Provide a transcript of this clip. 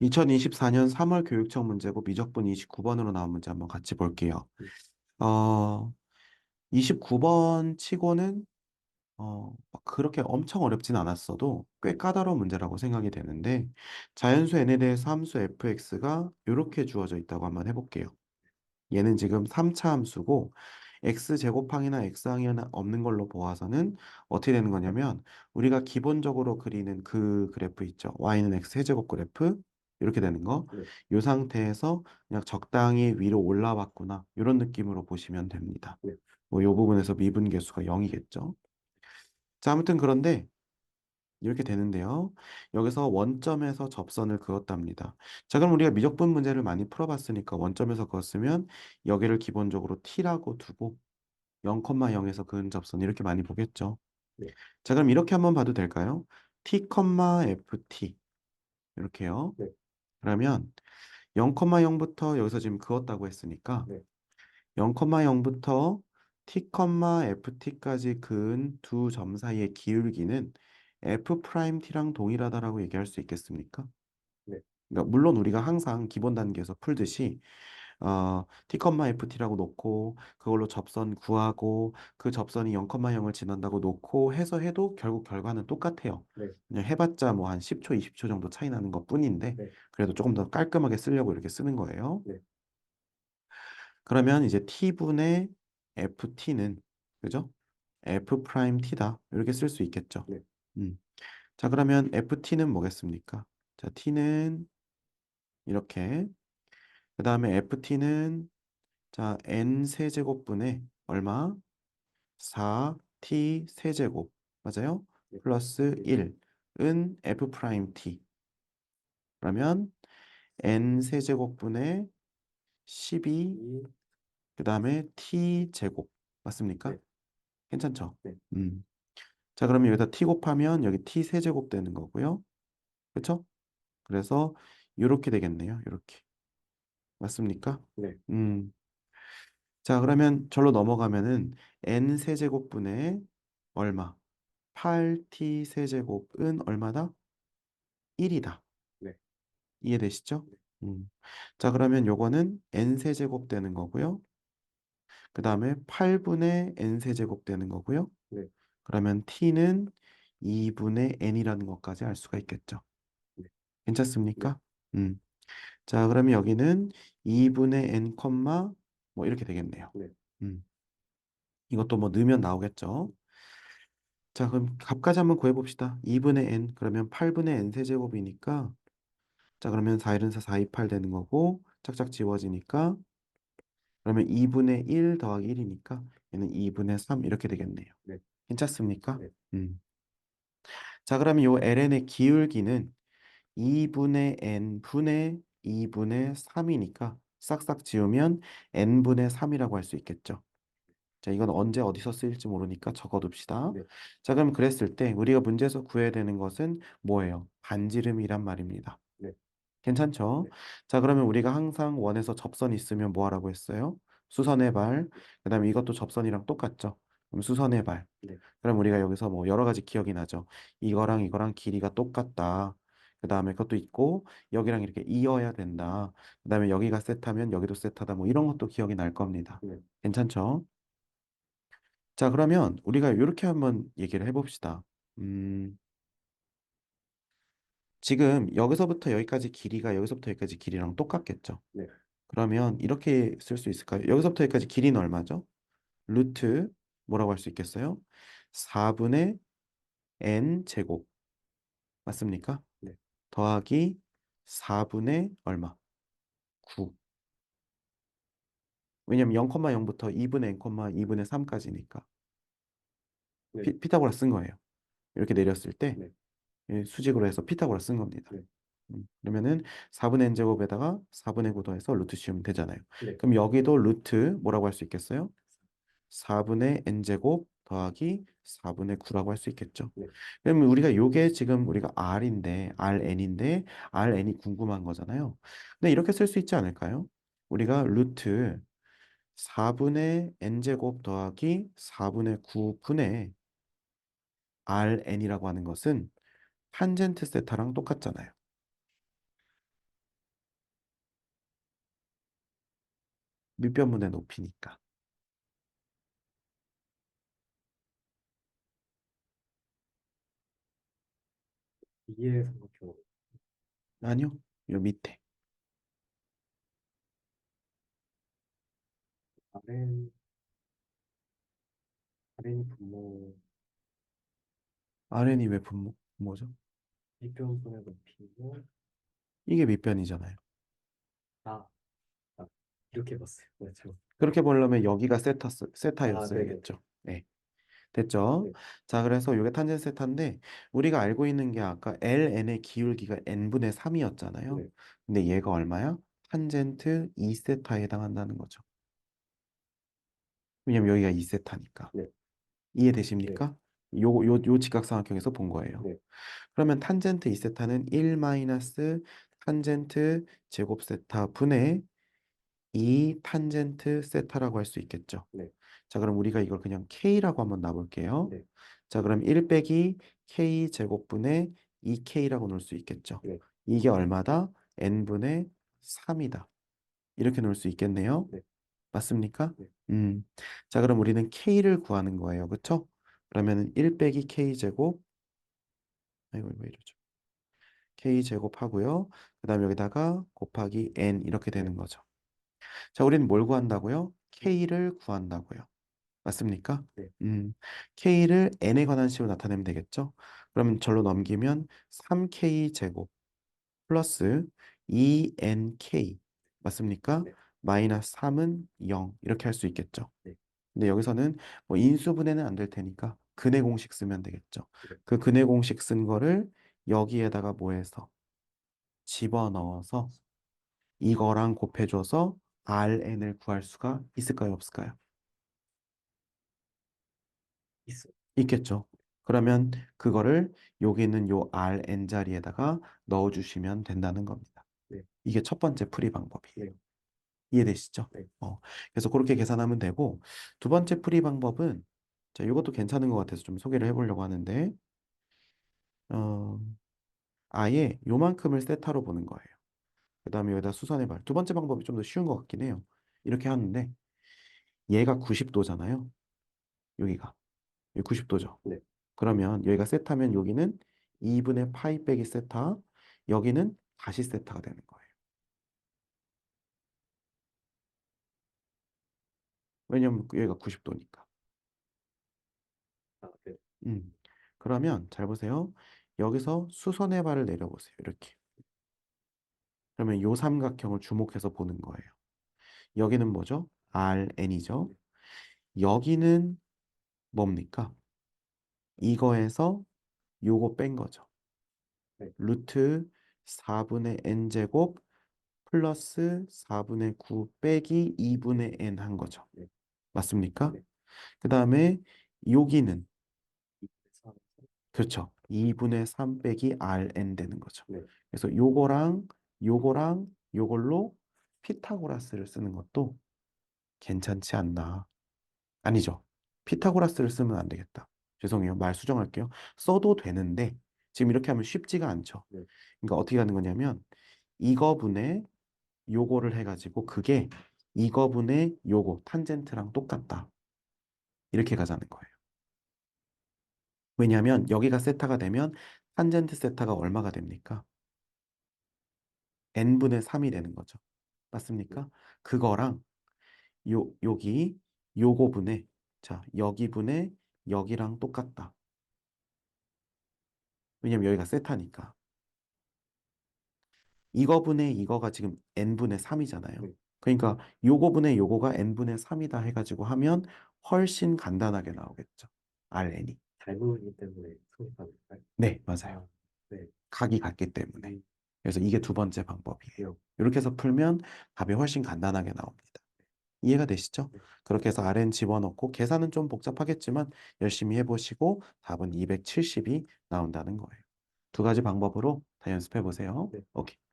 2024년 3월 교육청 문제고 미적분 29번으로 나온 문제 한번 같이 볼게요. 어, 29번 치고는 어, 막 그렇게 엄청 어렵진 않았어도 꽤 까다로운 문제라고 생각이 되는데 자연수 n에 대해서 함수 fx가 이렇게 주어져 있다고 한번 해볼게요. 얘는 지금 3차 함수고 x제곱항이나 x항이 없는 걸로 보아서는 어떻게 되는 거냐면 우리가 기본적으로 그리는 그 그래프 있죠. y는 x 세제곱 그래프 이렇게 되는 거. 네. 이 상태에서 그냥 적당히 위로 올라왔구나 이런 느낌으로 보시면 됩니다. 네. 뭐이 부분에서 미분 계수가 0이겠죠. 자, 아무튼 그런데 이렇게 되는데요. 여기서 원점에서 접선을 그었답니다. 자, 그럼 우리가 미적분 문제를 많이 풀어봤으니까 원점에서 그었으면 여기를 기본적으로 t라고 두고 0,0에서 그은 접선 이렇게 많이 보겠죠. 네. 자, 그럼 이렇게 한번 봐도 될까요? t, ft 이렇게요. 네. 그러면 0,0부터 여기서 지금 그었다고 했으니까 네. 0,0부터 t, ft까지 그은 두 점 사이의 기울기는 f't랑 동일하다라고 얘기할 수 있겠습니까? 네. 그러니까 물론 우리가 항상 기본 단계에서 풀듯이 어, t, ft라고 놓고 그걸로 접선 구하고 그 접선이 0,0을 지난다고 놓고 해서 해도 결국 결과는 똑같아요. 네. 그냥 해봤자 뭐 한 10초, 20초 정도 차이 나는 것 뿐인데 네. 그래도 조금 더 깔끔하게 쓰려고 이렇게 쓰는 거예요. 네. 그러면 이제 t분의 ft는 그죠? f't다 이렇게 쓸 수 있겠죠. 네. 음. 자 그러면 ft는 뭐겠습니까? 자 t는 이렇게 그 다음에 ft는 자 n 세제곱분의 얼마? 4t 세제곱 맞아요? 네. 플러스 1은 f't 그러면 n 세제곱분의 12 이, 그 다음에 t 제곱 맞습니까? 네. 괜찮죠? 네. 음. 자 그러면 여기다 t 곱하면 여기 t 세제곱 되는 거고요. 그렇죠? 그래서 이렇게 되겠네요. 이렇게 맞습니까? 네. 음. 자 그러면 절로 넘어가면은 n 세제곱분의 얼마? 8t 세제곱은 얼마다? 1이다. 네. 이해되시죠? 네. 음. 자 그러면 요거는 n 세제곱 되는 거고요. 그 다음에 8분의 n 세제곱 되는 거고요. 네. 그러면 t는 2분의 n이라는 것까지 알 수가 있겠죠. 네. 괜찮습니까? 음. 자, 그러면 여기는 2분의 n, 뭐 이렇게 되겠네요. 네. 음. 이것도 뭐 넣으면 나오겠죠. 자, 그럼 값까지 한번 구해봅시다. 2분의 n, 그러면 8분의 n 세제곱이니까 자, 그러면 4, 1은 4, 4, 2, 8 되는 거고 짝짝 지워지니까 그러면 2분의 1 더하기 1이니까 얘는 2분의 3 이렇게 되겠네요. 네. 괜찮습니까? 네. 음. 자, 그러면 요 ln의 기울기는 2분의 n 분의 2분의 3이니까 싹싹 지우면 n분의 3이라고 할 수 있겠죠. 자, 이건 언제 어디서 쓰일지 모르니까 적어둡시다. 네. 자, 그럼 그랬을 때 우리가 문제에서 구해야 되는 것은 뭐예요? 반지름이란 말입니다. 네. 괜찮죠? 네. 자, 그러면 우리가 항상 원에서 접선 있으면 뭐 하라고 했어요? 수선의 발. 그 다음에 이것도 접선이랑 똑같죠? 그럼 수선의 발. 네. 그럼 우리가 여기서 뭐 여러 가지 기억이 나죠? 이거랑 이거랑 길이가 똑같다. 그 다음에 그것도 있고 여기랑 이렇게 이어야 된다. 그 다음에 여기가 셋하면 여기도 셋하다. 뭐 이런 것도 기억이 날 겁니다. 네. 괜찮죠? 자, 그러면 우리가 이렇게 한번 얘기를 해봅시다. 음, 지금 여기서부터 여기까지 길이가 여기서부터 여기까지 길이랑 똑같겠죠? 네. 그러면 이렇게 쓸 수 있을까요? 여기서부터 여기까지 길이는 얼마죠? 루트 뭐라고 할 수 있겠어요? 4분의 n 제곱 맞습니까? 네. 더하기 4분의 얼마? 9 왜냐면 0,0부터 2분의 n, 2분의 3까지니까 네. 피, 피타고라 쓴 거예요. 이렇게 내렸을 때 네. 예, 수직으로 해서 피타고라 쓴 겁니다. 네. 음, 그러면은 4분의 n제곱에다가 4분의 9 더해서 루트 씌우면 되잖아요. 네. 그럼 여기도 루트 뭐라고 할 수 있겠어요? 4분의 n제곱 더하기 4분의 9라고 할 수 있겠죠. 네. 그러면 우리가 요게 음. 지금 우리가 R인데, Rn인데, Rn이 궁금한 거잖아요. 근데 이렇게 쓸 수 있지 않을까요? 우리가 루트 4분의 n제곱 더하기 4분의 9분의 Rn이라고 하는 것은 탄젠트 세타랑 똑같잖아요. 밑변분의 높이니까. 2의 삼각형 아니요. 요 밑에. Rn Rn이 분모 RN이 왜 분모, 뭐죠? 밑변분의 높이고 이게 밑변이잖아요. 아, 아 이렇게 봤어요. 네, 저 그렇게 보려면 여기가 세타, 아, 세타였어야겠죠. 네. 됐죠? 네. 자, 그래서 이게 탄젠 세타인데 우리가 알고 있는 게 아까 ln의 기울기가 n분의 3이었잖아요. 네. 근데 얘가 얼마야? 탄젠트 2세타에 해당한다는 거죠. 왜냐면 여기가 2세타니까. 네. 이해되십니까? 요, 요, 요 직각삼각형에서 본 거예요. 네. 그러면 탄젠트 2세타는 1 마이너스 탄젠트 제곱 세타 분의 2 탄젠트 세타라고 할 수 있겠죠. 네. 자, 그럼 우리가 이걸 그냥 K라고 한번 놔볼게요. 네. 자, 그럼 1 빼기 K 제곱분의 2K라고 놓을 수 있겠죠. 네. 이게 얼마다? N분의 3이다. 이렇게 놓을 수 있겠네요. 네. 맞습니까? 네. 음. 자, 그럼 우리는 K를 구하는 거예요. 그쵸? 그러면은 1 빼기 K 제곱 아이고 왜 이러죠? K 제곱 하고요. 그 다음에 여기다가 곱하기 N 이렇게 되는 거죠. 자, 우리는 뭘 구한다고요? K를 구한다고요. 맞습니까? 네. 음, K를 N에 관한 식으로 나타내면 되겠죠? 그러면 절로 넘기면 3K 제곱 플러스 2NK 맞습니까? 네. 마이너스 3은 0 이렇게 할 수 있겠죠? 네. 근데 여기서는 뭐 인수분해는 안 될 테니까 근해 공식 쓰면 되겠죠? 네. 그 근해 공식 쓴 거를 여기에다가 뭐 해서 집어넣어서 이거랑 곱해줘서 RN을 구할 수가 있을까요? 없을까요? 있어요. 있겠죠. 그러면 그거를 여기 있는 요 RN 자리에다가 넣어주시면 된다는 겁니다. 네. 이게 첫 번째 풀이 방법이에요. 네. 이해되시죠? 네. 어, 그래서 그렇게 계산하면 되고 두 번째 풀이 방법은 자, 이것도 괜찮은 것 같아서 좀 소개를 해보려고 하는데 어, 아예 요만큼을 세타로 보는 거예요. 그 다음에 여기다 수선해봐요. 두 번째 방법이 좀 더 쉬운 것 같긴 해요. 이렇게 하는데 얘가 90도잖아요. 여기가 여기 90도죠. 네. 그러면 여기가 세타면 여기는 2분의 파이 빼기 세타 여기는 다시 세타가 되는 거예요. 왜냐면 여기가 90도니까. 아, 네. 음. 그러면 잘 보세요. 여기서 수선의 발을 내려보세요. 이렇게. 그러면 요 삼각형을 주목해서 보는 거예요. 여기는 뭐죠? RN이죠. 여기는 뭡니까? 이거에서 요거 뺀 거죠. 네. 루트 4분의 n제곱 플러스 4분의 9 빼기 2분의 n 한 거죠. 네. 맞습니까? 네. 그 다음에 여기는 그렇죠. 2분의 3 빼기 rn 되는 거죠. 네. 그래서 요거랑 요거랑 요걸로 피타고라스를 쓰는 것도 괜찮지 않나. 아니죠. 피타고라스를 쓰면 안 되겠다. 죄송해요. 말 수정할게요. 써도 되는데 지금 이렇게 하면 쉽지가 않죠. 네. 그러니까 어떻게 하는 거냐면 이거분의 요거를 해가지고 그게 이거분의 요거 탄젠트랑 똑같다. 이렇게 가자는 거예요. 왜냐하면 여기가 세타가 되면 탄젠트 세타가 얼마가 됩니까? n분의 3이 되는 거죠. 맞습니까? 그거랑 요 여기 요거분의 자 여기분의 여기랑 똑같다. 왜냐면 여기가 세타니까. 이거분의 이거가 지금 n분의 3이잖아요. 네. 그러니까 요거분의 요거가 n분의 3이다 해가지고 하면 훨씬 간단하게 나오겠죠. RN이. 닮은이기 때문에 거예요. 네, 맞아요. 아, 네. 각이 같기 때문에. 음, 그래서 이게 두 번째 방법이에요. 이렇게 해서 풀면 답이 훨씬 간단하게 나옵니다. 이해가 되시죠? 네. 그렇게 해서 RN 집어넣고 계산은 좀 복잡하겠지만 열심히 해보시고 답은 270이 나온다는 거예요. 두 가지 방법으로 다 연습해 보세요. 네. 오케이.